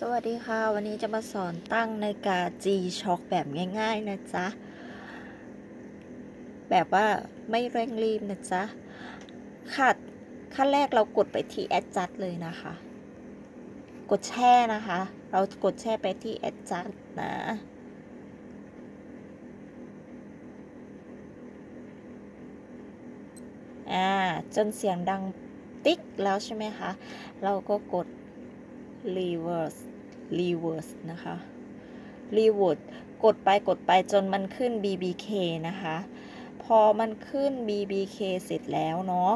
สวัสดีค่ะ วันนี้จะมาสอนตั้งนาฬิกา G-Shock แบบง่ายๆนะจ๊ะ แบบว่าไม่เร่งรีบนะจ๊ะขัดขั้นแรกเรากดไปที่ Adjust เลยนะคะ กดแช่นะคะ เรากดแช่ไปที่ Adjust นะอ่าจนเสียงดังติ๊กแล้วใช่ไหมคะ เราก็กด reverse reverse นะคะ reverse กดไปกดไปจนมันขึ้น bbk นะคะ พอมันขึ้น bbk เสร็จแล้วเนาะ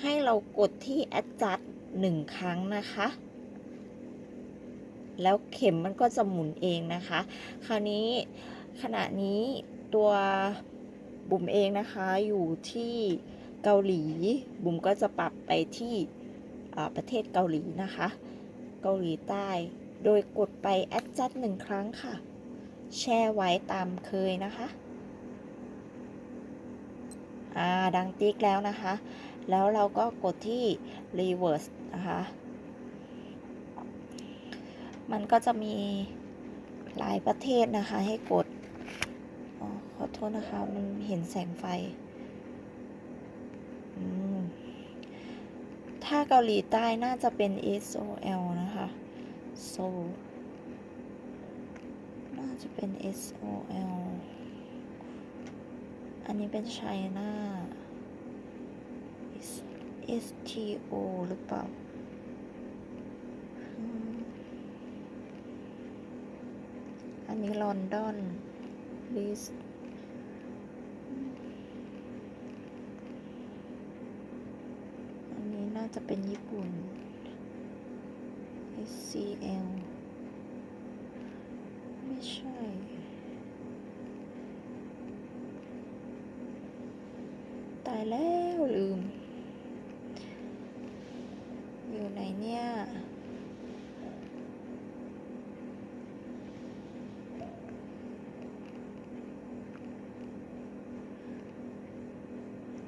ให้เรากดที่ adjust หนึ่งครั้งนะคะ แล้วเข็มมันก็จะหมุนเองนะคะ คราวนี้ขณะนี้ตัวบุ๋มเองนะคะอยู่ที่เกาหลีบุ๋มก็จะปรับไปที่ ประเทศเกาหลีนะคะ เกาหลีใต้ โดยกดไป adjust หนึ่งครั้งค่ะ แช่ไว้ตามเคยนะคะอ่าดังติ๊กแล้วนะคะ แล้วเราก็กดที่ reverse นะคะ มันก็จะมีหลายประเทศนะคะให้กดอขอโทษนะคะ มันเห็นแสงไฟอืม ถ้าเกาหลีใต้น่าจะเป็น SOL นะคะ so น่าจะเป็น SOL อันนี้เป็น China STO หรือเปล่าอันนี้ลอนดอนลิสอันนี้น่า จะเป็นญี่ปุ่น SCL ไม่ใช่ตายแล้วลืม อยู่ไหนเนี่ย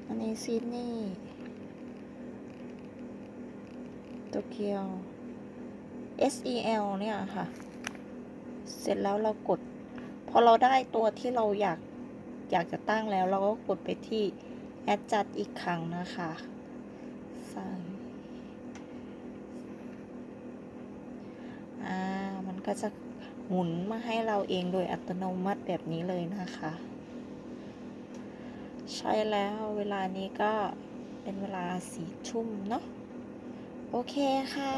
อันนี้ซิดนีย์ โตเกียว SEL เนี่ยค่ะ เสร็จแล้วเรากด พอเราได้ตัวที่เราอยากอยากจะตั้งแล้ว เราก็กดไปที่ Adjust อีกครั้งนะคะใส่อ่า มันก็จะหมุนมาให้เราเองโดยอัตโนมัติแบบนี้เลยนะคะ ใช่แล้วเวลานี้ก็เป็นเวลาสี่ทุ่มเนาะ โอเคค่ะ